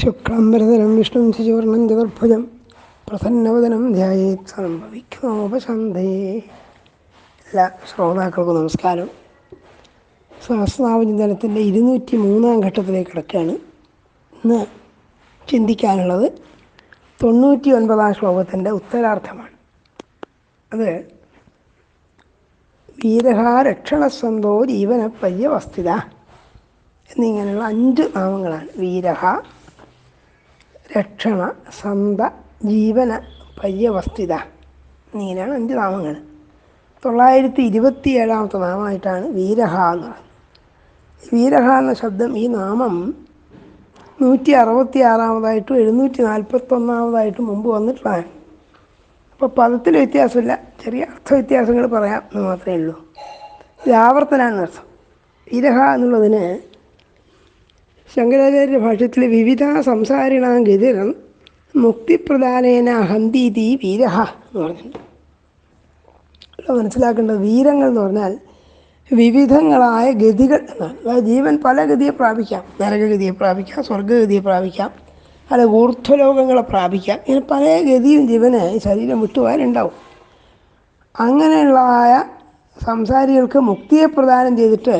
ശുക്ലാംബരധരം വിഷ്ണു ശിശുവർണം ചതുർഭുജം പ്രസന്നവദനം ധ്യായേത് സംഭവിക്കുന്നോപശാന്തയെ എല്ലാ ശ്രോതാക്കൾക്കും നമസ്കാരം. സഹസ്രാവചിന്തനത്തിന്റെ ഇരുന്നൂറ്റി മൂന്നാം ഘട്ടത്തിലേക്ക് കിടക്കുകയാണ്. ഇന്ന് ചിന്തിക്കാനുള്ളത് തൊണ്ണൂറ്റി ഒൻപതാം ശ്ലോകത്തിന്റെ ഉത്തരാർത്ഥമാണ്. അത് വീരഹ രക്ഷണസന്തോ ജീവന പര്യവസ്ഥിത എന്നിങ്ങനെയുള്ള അഞ്ച് നാമങ്ങളാണ്. വീരഹ രക്ഷണ സന്ത ജീവന പര്യവസ്ഥിത. എന്നിങ്ങനെയാണ് അഞ്ച് നാമങ്ങൾ. തൊള്ളായിരത്തി ഇരുപത്തി ഏഴാമത്തെ നാമമായിട്ടാണ് വീരഹ എന്ന് പറയുന്നത് വീരഹ എന്ന ശബ്ദം ഈ നാമം നൂറ്റി അറുപത്തി ആറാമതായിട്ടും എഴുന്നൂറ്റി നാൽപ്പത്തൊന്നാമതായിട്ടും മുമ്പ് വന്നിട്ടുള്ളതാണ്. അപ്പോൾ പദത്തിൽ വ്യത്യാസമില്ല. ചെറിയ അർത്ഥ വ്യത്യാസങ്ങൾ പറയാം എന്ന് മാത്രമേ ഉള്ളൂ. ഇത് ആവർത്തനാണെന്നർത്ഥം വീരഹ എന്നുള്ളതിന് ശങ്കരാചാര്യ ഭാഷ്യത്തിൽ വിവിധ സംസാരിണാം ഗതിരം മുക്തിപ്രധാനേന ഹന്തീതി വീരഹ എന്ന് പറഞ്ഞിട്ടുണ്ട്. മനസ്സിലാക്കേണ്ട വീരങ്ങൾ എന്ന് പറഞ്ഞാൽ വിവിധങ്ങളായ ഗതികൾ എന്നാണ്. അതായത് ജീവൻ പല ഗതിയെ പ്രാപിക്കാം. നരകഗതിയെ പ്രാപിക്കാം സ്വർഗഗതിയെ പ്രാപിക്കാം അല്ല ഊർധ്വലോകങ്ങളെ പ്രാപിക്കാം. ഇങ്ങനെ പല ഗതിയും ജീവന് ശരീരം വിട്ടുപോകാനുണ്ടാവും അങ്ങനെയുള്ളതായ സംസാരികൾക്ക് മുക്തിയെ പ്രദാനം ചെയ്തിട്ട്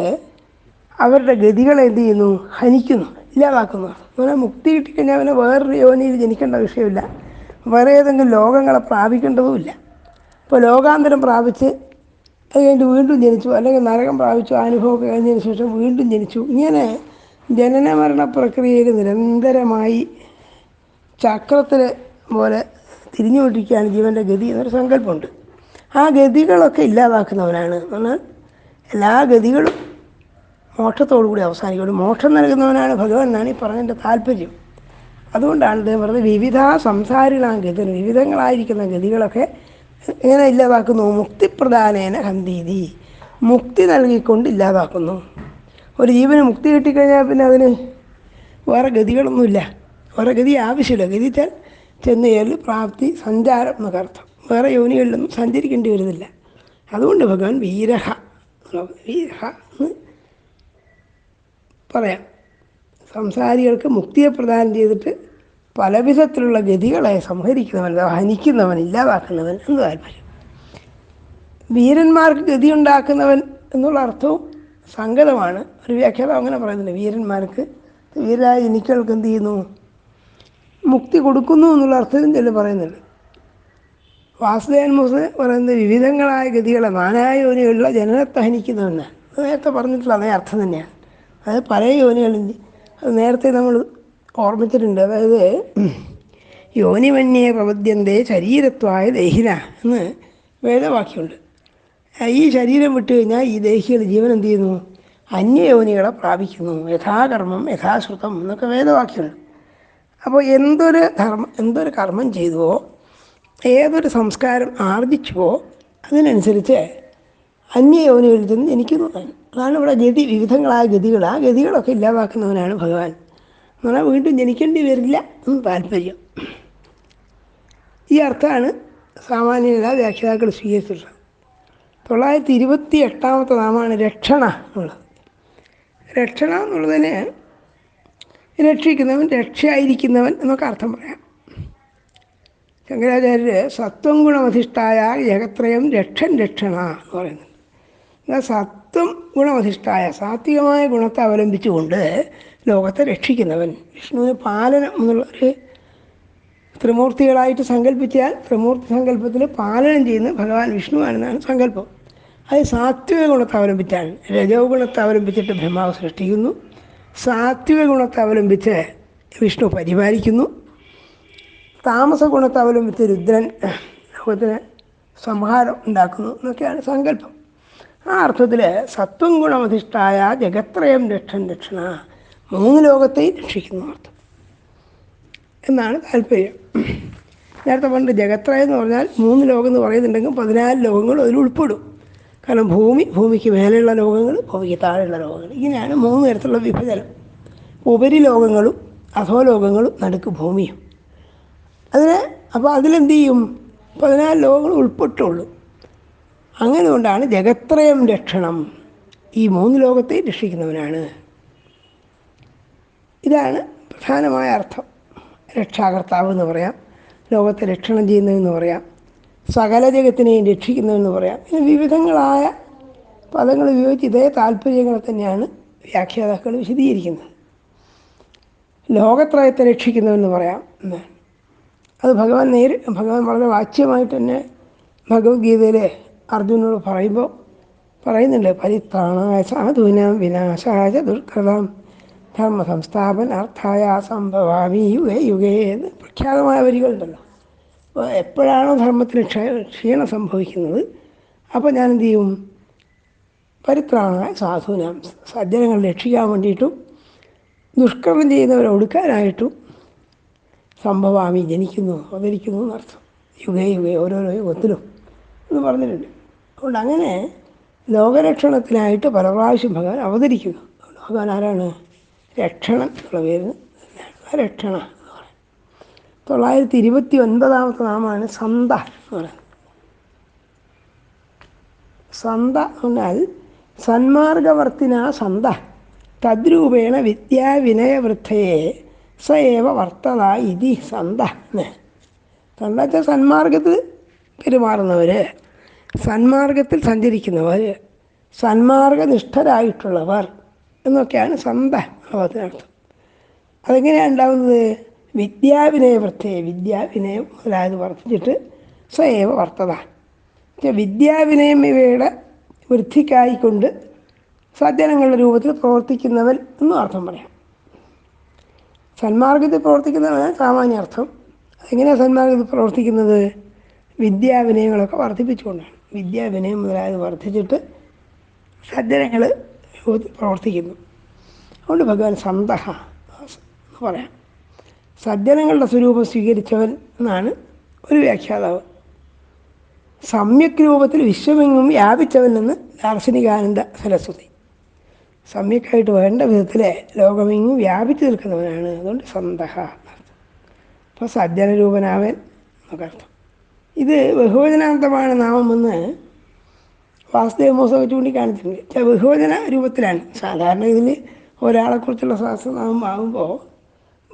അവരുടെ ഗതികളെ എന്ത് ചെയ്യുന്നു? ഹനിക്കുന്നു ഇല്ലാതാക്കുന്നു. അങ്ങനെ മുക്തി കിട്ടിക്കഴിഞ്ഞാൽ അവനെ വേറൊരു യോനിയിൽ ജനിക്കേണ്ട വിഷയമില്ല. വേറെ ഏതെങ്കിലും ലോകങ്ങളെ പ്രാപിക്കേണ്ടതുമില്ല. ഇപ്പോൾ ലോകാന്തരം പ്രാപിച്ച് അത് കഴിഞ്ഞിട്ട് വീണ്ടും ജനിച്ചു അല്ലെങ്കിൽ നരകം പ്രാപിച്ചു അനുഭവമൊക്കെ കഴിഞ്ഞതിന് ശേഷം വീണ്ടും ജനിച്ചു. ഇങ്ങനെ ജനനമരണ പ്രക്രിയയിൽ നിരന്തരമായി ചക്രത്തിൽ പോലെ തിരിഞ്ഞുകൊണ്ടിരിക്കുകയാണ് ജീവന്റെ ഗതി എന്നൊരു സങ്കല്പമുണ്ട്. ആ ഗതികളൊക്കെ ഇല്ലാതാക്കുന്നവനാണ്. എന്നാൽ എല്ലാ ഗതികളും മോക്ഷത്തോടു കൂടി അവസാനിക്കും. മോക്ഷം നൽകുന്നവനാണ് ഭഗവാൻ എന്നാണ് ഈ പറഞ്ഞതിന്റെ താല്പര്യം. അതുകൊണ്ടാണ് ഇദ്ദേഹം പറഞ്ഞത് വിവിധ സംസാരികളാണ് ഗതി വിവിധങ്ങളായിരിക്കുന്ന ഗതികളൊക്കെ എങ്ങനെ ഇല്ലാതാക്കുന്നു. മുക്തിപ്രധാനേന ഹന്തീതി. മുക്തി നൽകിക്കൊണ്ട് ഇല്ലാതാക്കുന്നു. ഒരു ജീവന് മുക്തി കിട്ടിക്കഴിഞ്ഞാൽ പിന്നെ അതിന് വേറെ ഗതികളൊന്നുമില്ല. വേറെ ഗതി ആവശ്യമില്ല. ഗതി ചെന്ന് കയറി പ്രാപ്തി സഞ്ചാരം എന്നൊക്കെ അർത്ഥം. വേറെ യോനികളിലൊന്നും സഞ്ചരിക്കേണ്ടി വരുന്നില്ല. അതുകൊണ്ട് ഭഗവാൻ വീരഹ വീരഹ എന്ന് പറയാം. സംസാരികൾക്ക് മുക്തിയെ പ്രദാനം ചെയ്തിട്ട് പലവിധത്തിലുള്ള ഗതികളെ സംഹരിക്കുന്നവൻ ഹനിക്കുന്നവൻ ഇല്ലാതാക്കുന്നവൻ എന്ന് താല്പര്യം. വീരന്മാർക്ക് ഗതി ഉണ്ടാക്കുന്നവൻ എന്നുള്ള അർത്ഥവും സങ്കടമാണ്. ഒരു വ്യാഖ്യാതം അങ്ങനെ പറയുന്നുണ്ട് വീരന്മാർക്ക് വീരായ എനിക്കൾക്ക് എന്ത് ചെയ്യുന്നു? മുക്തി കൊടുക്കുന്നു എന്നുള്ള അർത്ഥത്തിലും ചില പറയുന്നുണ്ട്. വാസുദേവൻ മുസ് പറയുന്നത് വിവിധങ്ങളായ ഗതികളെ നാനായ ജനനത്തെ ഹനിക്കുന്നവനാണ് നേരത്തെ പറഞ്ഞിട്ടുള്ള അതേ അർത്ഥം തന്നെയാണ്. അത് പല അത് നേരത്തെ നമ്മൾ ഓർമ്മിച്ചിട്ടുണ്ട്. അതായത് യോനിമന്യേ പ്രപദ്യന്തേ ശരീരത്വായ ദേഹിന എന്ന് വേദവാക്യമുണ്ട്. ഈ ശരീരം വിട്ട് കഴിഞ്ഞാൽ ഈ ദേഹികൾ ജീവൻ എന്ത് ചെയ്യുന്നു? അന്യയോനികളെ പ്രാപിക്കുന്നു. യഥാകർമ്മം യഥാശ്രുതം എന്നൊക്കെ വേദവാക്യമുണ്ട്. അപ്പോൾ എന്തൊരു ധർമ്മം എന്തൊരു കർമ്മം ചെയ്തുവോ ഏതൊരു സംസ്കാരം ആർജിച്ചുവോ അതിനനുസരിച്ച് അന്യയോനികളിൽ ചെന്ന് ജനിക്കുന്നതാണ് അതാണ് ഇവിടെ ഗതി വിവിധങ്ങളായ ഗതികൾ. ആ ഗതികളൊക്കെ ഇല്ലാതാക്കുന്നവനാണ് ഭഗവാൻ. എന്ന് പറഞ്ഞാൽ വീണ്ടും ജനിക്കേണ്ടി വരില്ല എന്ന് താല്പര്യം. ഈ അർത്ഥമാണ് സാമാന്യത വ്യാഖ്യാതാക്കൾ സ്വീകരിച്ചിട്ടുള്ളത്. തൊള്ളായിരത്തി ഇരുപത്തി എട്ടാമത്തെ നാമമാണ് രക്ഷണ എന്നുള്ളത്. രക്ഷണ എന്നുള്ളതിന് രക്ഷിക്കുന്നവൻ രക്ഷയായിരിക്കുന്നവൻ എന്നൊക്കെ അർത്ഥം പറയാം. ശങ്കരാചാര്യർ സത്വം ഗുണമധിഷ്ഠായ ജഗത്രയം രക്ഷൻ രക്ഷണ എന്ന് എന്നാൽ സത്വം ഗുണമധിഷ്ഠായ സാത്വികമായ ഗുണത്തെ അവലംബിച്ചുകൊണ്ട് ലോകത്തെ രക്ഷിക്കുന്നവൻ. വിഷ്ണുവിന് പാലനം എന്നുള്ള ഒരു ത്രിമൂർത്തികളായിട്ട് സങ്കല്പിച്ചാൽ ത്രിമൂർത്തി സങ്കല്പത്തിൽ പാലനം ചെയ്യുന്ന ഭഗവാൻ വിഷ്ണുവാണെന്നാണ് സങ്കല്പം. അത് സാത്വിക ഗുണത്തെ അവലംബിച്ചാണ് രജോ ഗുണത്തെ അവലംബിച്ചിട്ട് ബ്രഹ്മാവ് സൃഷ്ടിക്കുന്നു. സാത്വിക ഗുണത്തെ അവലംബിച്ച് വിഷ്ണു പരിപാലിക്കുന്നു. താമസ ഗുണത്തെ അവലംബിച്ച് രുദ്രൻ ലോകത്തിന് സംഹാരം ഉണ്ടാക്കുന്നു എന്നൊക്കെയാണ് സങ്കല്പം. ആ അർത്ഥത്തിൽ സത്വം ഗുണമധിഷ്ഠായ ജഗത്രയം രക്ഷൻ രക്ഷണ മൂന്ന് ലോകത്തെയും രക്ഷിക്കുന്ന അർത്ഥം. എന്നാണ് താല്പര്യം. നേരത്തെ പണ്ട് ജഗത്രയം എന്ന് പറഞ്ഞാൽ മൂന്ന് ലോകം എന്ന് പറയുന്നുണ്ടെങ്കിൽ പതിനാല് ലോകങ്ങൾ അതിൽ ഉൾപ്പെടും. കാരണം ഭൂമി ഭൂമിക്ക് മേലെയുള്ള ലോകങ്ങൾ ഭൂമിക്ക് താഴെയുള്ള ലോകങ്ങൾ. ഇങ്ങനെയാണ് മൂന്ന് തരത്തിലുള്ള വിഭജനം. ഉപരി ഉപരിലോകങ്ങളും അധോലോകങ്ങളും നടുക്ക് ഭൂമിയും. അതിന് അപ്പോൾ അതിലെന്ത് ചെയ്യും? പതിനാല് ലോകങ്ങൾ ഉൾപ്പെട്ടുള്ളൂ. അങ്ങനെ കൊണ്ടാണ് ജഗത്രയം രക്ഷണം. ഈ മൂന്ന് ലോകത്തെ രക്ഷിക്കുന്നവനാണ്. ഇതാണ് പ്രധാനമായ അർത്ഥം. രക്ഷാകർത്താവ് എന്ന് പറയാം ലോകത്തെ രക്ഷണം ചെയ്യുന്നതെന്ന് പറയാം സകല ജഗത്തിനെയും രക്ഷിക്കുന്നതെന്ന് പറയാം. ഇങ്ങനെ വിവിധങ്ങളായ പദങ്ങൾ ഉപയോഗിച്ച് ഇതേ താല്പര്യങ്ങളെ തന്നെയാണ് വ്യാഖ്യാതാക്കൾ വിശദീകരിക്കുന്നത്. ലോകത്രയത്തെ രക്ഷിക്കുന്നതെന്ന് പറയാം എന്നാണ്. അത് ഭഗവാൻ നേരി ഭഗവാൻ വളരെ വാച്യമായിട്ട് തന്നെ ഭഗവത്ഗീതയിലെ അർജുനോട് പറയുമ്പോൾ പറയുന്നുണ്ട് പരിത്രാണായ സാധൂനാം വിനാശായ ദുർഘടം ധർമ്മ സംസ്ഥാപനാർത്ഥായ സംഭവാമി യുഗേ യുഗേ എന്ന് പ്രഖ്യാതമായ വരികളുണ്ടല്ലോ. അപ്പോൾ എപ്പോഴാണോ ധർമ്മത്തിന് ക്ഷയ ക്ഷീണം സംഭവിക്കുന്നത് അപ്പോൾ ഞാൻ എന്ത് ചെയ്യും? പരിത്രാണായ സാധുനാം. സജ്ജനങ്ങൾ രക്ഷിക്കാൻ വേണ്ടിയിട്ടും ദുഷ്കർമ്മം ചെയ്യുന്നവരെ ഒടുക്കാനായിട്ടും സംഭവാമി ജനിക്കുന്നു അവതരിക്കുന്നു എന്നർത്ഥം. യുഗേ യുഗേ ഓരോരോ യുഗത്തിലും എന്ന് പറഞ്ഞിട്ടുണ്ട്. അതുകൊണ്ട് അങ്ങനെ ലോകരക്ഷണത്തിനായിട്ട് പല പ്രാവശ്യം ഭഗവാൻ അവതരിക്കുന്നു ഭഗവാൻ ആരാണ് രക്ഷണം എന്നുള്ള പേര്. തന്നെയാണ് രക്ഷണ എന്ന് പറയുന്നത് തൊള്ളായിരത്തി ഇരുപത്തി ഒൻപതാമത്തെ നാമമാണ് സന്ത എന്ന് പറയുന്നത് സന്ത എന്നാൽ സന്മാർഗവർത്തിന സന്ത. തദ്രൂപേണ വിദ്യാവിനയവൃദ്ധയെ സ ഏവ വർത്തത ഇതി സന്ത സന്ത വെച്ചാൽ സന്മാർഗത്തിൽ പെരുമാറുന്നവർ സന്മാർഗത്തിൽ സഞ്ചരിക്കുന്നവർ സന്മാർഗനിഷ്ഠരായിട്ടുള്ളവർ എന്നൊക്കെയാണ് സന്ത എന്നുള്ളതിനർത്ഥം അതെങ്ങനെയാണ് ഉണ്ടാകുന്നത് വിദ്യാവിനയവൃത്തയെ വിദ്യാവിനയം മുതലായത് വർദ്ധിച്ചിട്ട് സ്വയവ വർത്തത വിദ്യാവിനയം ഇവയുടെ വൃദ്ധിക്കായിക്കൊണ്ട് സജ്ജനങ്ങളുടെ രൂപത്തിൽ പ്രവർത്തിക്കുന്നവൻ എന്നും അർത്ഥം പറയാം. സന്മാർഗത്തിൽ പ്രവർത്തിക്കുന്നവനാണ് സാമാന്യ അർത്ഥം. എങ്ങനെയാണ് സന്മാർഗത്തിൽ പ്രവർത്തിക്കുന്നത്? വിദ്യാവിനയങ്ങളൊക്കെ വർദ്ധിപ്പിച്ചുകൊണ്ടാണ്. വിദ്യാവിനയം മുതലായത് വർദ്ധിച്ചിട്ട് സജ്ജനങ്ങൾ പ്രവർത്തിക്കുന്നു. അതുകൊണ്ട് ഭഗവാൻ സന്തഹ എന്ന് പറയാം. സജ്ജനങ്ങളുടെ സ്വരൂപം സ്വീകരിച്ചവൻ എന്നാണ് ഒരു വ്യാഖ്യാതാവ്. സമ്യക് രൂപത്തിൽ വിശ്വമെങ്ങും വ്യാപിച്ചവൻ എന്ന് ദാർശനികാനന്ദ സരസ്വതി. സമ്യക്കായിട്ട് വേണ്ട വിധത്തിൽ ലോകമെങ്ങും വ്യാപിച്ചു നിൽക്കുന്നവനാണ്. അതുകൊണ്ട് സന്തഹ എന്നർത്ഥം അപ്പോൾ സജ്ജനരൂപനാവൻ എന്നൊക്കെ അർത്ഥം. ഇത് ബഹുവചനാന്തമാണ് നാമമെന്ന് വാസുദേവ മോസൊക്കെ ചൂണ്ടിക്കാണിച്ചിട്ടുണ്ട്. ബഹുവചന രൂപത്തിലാണ്. സാധാരണ ഇതിൽ ഒരാളെക്കുറിച്ചുള്ള സഹസ്രനാമം ആകുമ്പോൾ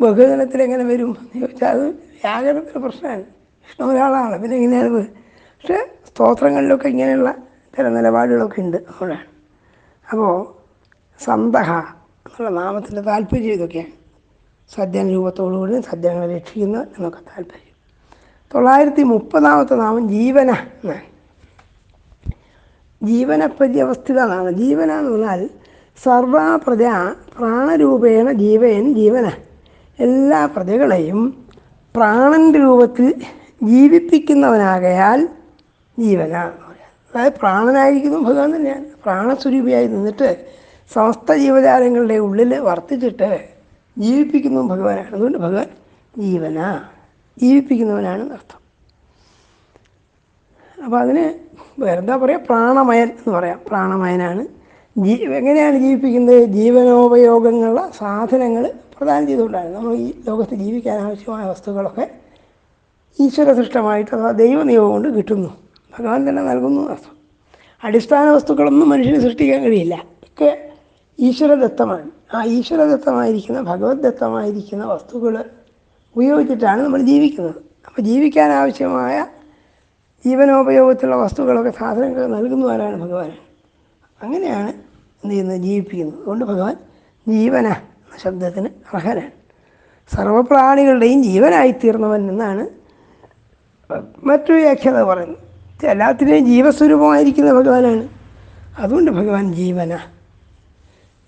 ബഹുവചനത്തിൽ എങ്ങനെ വരും എന്ന് ചോദിച്ചാൽ അത് വ്യാകരണത്തിന്റെ പ്രശ്നമാണ്. ഇഷ്ടം ഒരാളാണ്. പിന്നെ എങ്ങനെയാണത് പക്ഷേ സ്തോത്രങ്ങളിലൊക്കെ ഇങ്ങനെയുള്ള ചില നിലപാടുകളൊക്കെ ഉണ്ട് അതുകൊണ്ടാണ് അപ്പോൾ സന്തഹ എന്നുള്ള നാമത്തിന്റെ താല്പര്യം ഇതൊക്കെയാണ്. സദ്യൻ രൂപത്തോടുകൂടി സദ്യങ്ങളെ രക്ഷിക്കുന്നത് എന്നൊക്കെ താല്പര്യം. തൊള്ളായിരത്തി മുപ്പതാമത്തെ നാമം ജീവന. എന്നാണ് ജീവനപര്യവസ്ഥിത എന്നാണ് ജീവന എന്ന് പറഞ്ഞാൽ സർവപ്രജ പ്രാണരൂപേണ ജീവയൻ ജീവന. എല്ലാ പ്രജകളെയും പ്രാണന്റെ രൂപത്തിൽ ജീവിപ്പിക്കുന്നവനാകയാൽ ജീവന അതായത് പ്രാണനായിരിക്കുന്നു ഭഗവാൻ തന്നെയാണ്. പ്രാണസ്വരൂപിയായി നിന്നിട്ട് സമസ്ത ജീവജാലങ്ങളുടെ ഉള്ളിൽ വർത്തിച്ചിട്ട് ജീവിപ്പിക്കുന്നു ഭഗവാനാണ്. അതുകൊണ്ട് ഭഗവാൻ ജീവന. ജീവിപ്പിക്കുന്നവനാണ് അർത്ഥം. അപ്പോൾ അതിന് വേറെന്താ പറയുക പ്രാണമയൻ എന്ന് പറയാം. പ്രാണമയനാണ്. ജീ എങ്ങനെയാണ് ജീവിപ്പിക്കുന്നത്? ജീവനോപയോഗങ്ങളുള്ള സാധനങ്ങൾ പ്രദാനം ചെയ്തുകൊണ്ടാണ്. നമ്മൾ ഈ ലോകത്ത് ജീവിക്കാൻ ആവശ്യമായ വസ്തുക്കളൊക്കെ ഈശ്വര സൃഷ്ടമായിട്ട് അഥവാ ദൈവനിയോഗം കൊണ്ട് കിട്ടുന്നു. ഭഗവാൻ തന്നെ നൽകുന്നു അർത്ഥം. അടിസ്ഥാന വസ്തുക്കളൊന്നും മനുഷ്യന് സൃഷ്ടിക്കാൻ കഴിയില്ല. ഒക്കെ ഈശ്വരദത്തമാണ്. ആ ഈശ്വരദത്തമായിരിക്കുന്ന ഭഗവത് ദത്തമായിരിക്കുന്ന വസ്തുക്കൾ ഉപയോഗിച്ചിട്ടാണ് നമ്മൾ ജീവിക്കുന്നത്. അപ്പോൾ ജീവിക്കാൻ ആവശ്യമായ ജീവനോപയോഗത്തിലുള്ള വസ്തുക്കളൊക്കെ സാധനങ്ങൾ നൽകുന്നവരാണ് ഭഗവാൻ. അങ്ങനെയാണ് എന്ത് ചെയ്യുന്നത്? ജീവിപ്പിക്കുന്നത്. അതുകൊണ്ട് ഭഗവാൻ ജീവന എന്ന ശബ്ദത്തിന് അർഹനാണ് സർവപ്രാണികളുടെയും ജീവനായിത്തീർന്നവൻ എന്നാണ് മറ്റൊരു വ്യാഖ്യാത പറയുന്നത്. എല്ലാത്തിനെയും ജീവസ്വരൂപമായിരിക്കുന്ന ഭഗവാനാണ്. അതുകൊണ്ട് ഭഗവാൻ ജീവന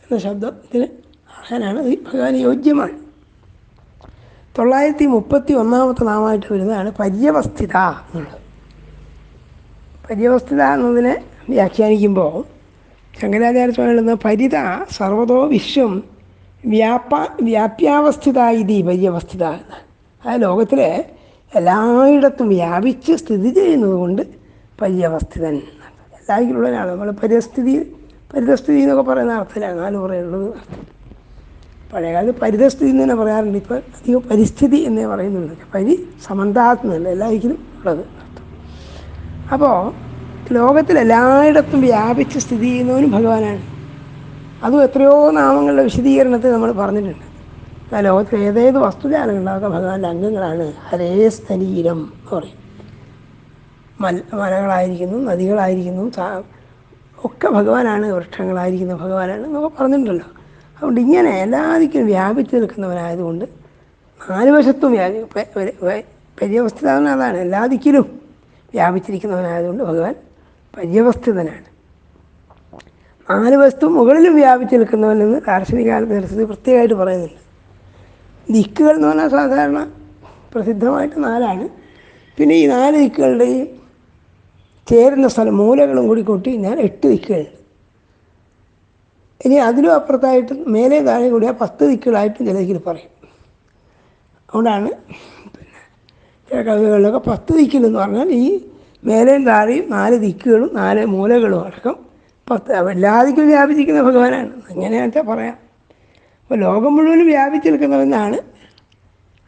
എന്ന ശബ്ദത്തിന് അർഹനാണ്. അത് ഭഗവാൻ യോഗ്യമാണ് തൊള്ളായിരത്തി മുപ്പത്തി ഒന്നാമത്തെ നാമമായിട്ട് വരുന്നതാണ് പര്യവസ്ഥിത എന്നുള്ളത്. പര്യവസ്ഥിത എന്നതിനെ വ്യാഖ്യാനിക്കുമ്പോൾ ശങ്കരാചാര്യ സ്വാമി എഴുതുന്ന പരിത സർവതോ വിശ്വം വ്യാപ വ്യാപ്യാവസ്ഥിത ഇതി പര്യവസ്ഥിത എന്ന് ആ ലോകത്തിലെ എല്ലായിടത്തും വ്യാപിച്ച് സ്ഥിതി ചെയ്യുന്നത് കൊണ്ട് പര്യവസ്ഥിതൻ എല്ലാവരിലുള്ളവരാണ് നമ്മൾ പരിസ്ഥിതി പരിതസ്ഥിതി എന്നൊക്കെ പറയുന്ന അർത്ഥത്തിലാണ് നാല് പറയുള്ളത് അർത്ഥം പഴയകാലത്ത് പരിതസ്ഥിതി എന്ന് തന്നെ പറയാറുണ്ട്. ഇപ്പോൾ അധികം പരിസ്ഥിതി എന്നേ പറയുന്നുണ്ട് പരി സമന്താത്മല്ല എല്ലാവർക്കും ഉള്ളത് അപ്പോൾ ലോകത്തിലെല്ലായിടത്തും വ്യാപിച്ച് സ്ഥിതി ചെയ്യുന്നവനും ഭഗവാനാണ്. അതും എത്രയോ നാമങ്ങളുടെ വിശദീകരണത്തിൽ നമ്മൾ പറഞ്ഞിട്ടുണ്ട്. ലോകത്തിൽ ഏതേത് വസ്തുജാലങ്ങളുണ്ടാകുന്ന ഭഗവാന്റെ അംഗങ്ങളാണ് ഹരേ സ്ഥലീരം എന്ന് പറയും. മൽ മലകളായിരിക്കുന്നു നദികളായിരിക്കുന്നു ഒക്കെ ഭഗവാനാണ് വൃക്ഷങ്ങളായിരിക്കുന്നു ഭഗവാനാണ് എന്നൊക്കെ പറഞ്ഞിട്ടുണ്ടല്ലോ. അതുകൊണ്ട് ഇങ്ങനെ എല്ലാതിക്കും വ്യാപിച്ചു നിൽക്കുന്നവനായതുകൊണ്ട് നാല് വശത്തും പര്യവസ്ഥിതൻ അതാണ് എല്ലാ ദിക്കിലും വ്യാപിച്ചിരിക്കുന്നവനായതുകൊണ്ട് ഭഗവാൻ പര്യവസ്ഥിതനാണ്. നാല് വസ്തു മുകളിലും വ്യാപിച്ചു നിൽക്കുന്നവനെന്ന് ദാർശനികാലത്ത് സരസ്വതി പ്രത്യേകമായിട്ട് പറയുന്നുണ്ട്. ദിക്കുകൾ എന്ന് പറഞ്ഞാൽ സാധാരണ പ്രസിദ്ധമായിട്ട് നാലാണ്. പിന്നെ ഈ നാല് ദിക്കുകളുടെയും ചേരുന്ന സ്ഥലം മൂലകളും കൂടി കൂട്ടി ഞാൻ എട്ട് ദിക്കുകളുണ്ട്. ഇനി അതിലും അപ്പുറത്തായിട്ട് മേലെ താഴെ കൂടിയാൽ പത്ത് ദിക്കുകളായിട്ടും ചില ദിക്കിൽ പറയും. അതുകൊണ്ടാണ് പിന്നെ ചില കവികളിലൊക്കെ പത്ത് ദിക്കിലെന്ന് പറഞ്ഞാൽ ഈ മേലെയും താഴെയും നാല് ദിക്കുകളും നാല് മൂലകളും അടക്കം പത്ത് എല്ലാ ദിക്കിലും വ്യാപിച്ചിരിക്കുന്ന ഭഗവാനാണ്. അങ്ങനെയാച്ചാൽ പറയാം. അപ്പോൾ ലോകം മുഴുവനും വ്യാപിച്ചു നിൽക്കുന്നവെന്നാണ്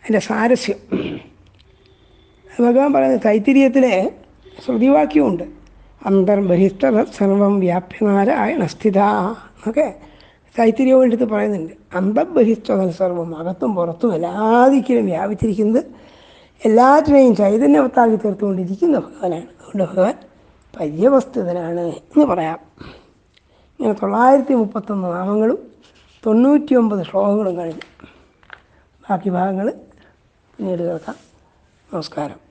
അതിന്റെ സാരസ്യം. ഭഗവാൻ പറയുന്നത് തൈത്തിരിയത്തിലെ ശ്രുതിവാക്യമുണ്ട്. അന്തർ ബഹിഷ്ഠ സർവം വ്യാപ്യനാരായണ സ്ഥിത എന്നൊക്കെ തൈത്തിരിയവും എടുത്ത് പറയുന്നുണ്ട്. അന്തർബഹിഷ്ഠ സർവം അകത്തും പുറത്തും എല്ലാ ദിക്കിലും വ്യാപിച്ചിരിക്കുന്നത് എല്ലാറ്റിനെയും ചൈതന്യവത്താക്കി തീർത്തുകൊണ്ടിരിക്കുന്ന ഭഗവാനാണ്. അതുകൊണ്ട് ഭഗവാൻ പര്യവസ്തുതനാണ് എന്ന് പറയാം. ഇങ്ങനെ തൊള്ളായിരത്തി മുപ്പത്തൊന്ന് നാമങ്ങളും തൊണ്ണൂറ്റി ഒമ്പത് ശ്ലോകങ്ങളും കഴിഞ്ഞു. ബാക്കി ഭാഗങ്ങൾ പിന്നീട് കേൾക്കാം. നമസ്കാരം.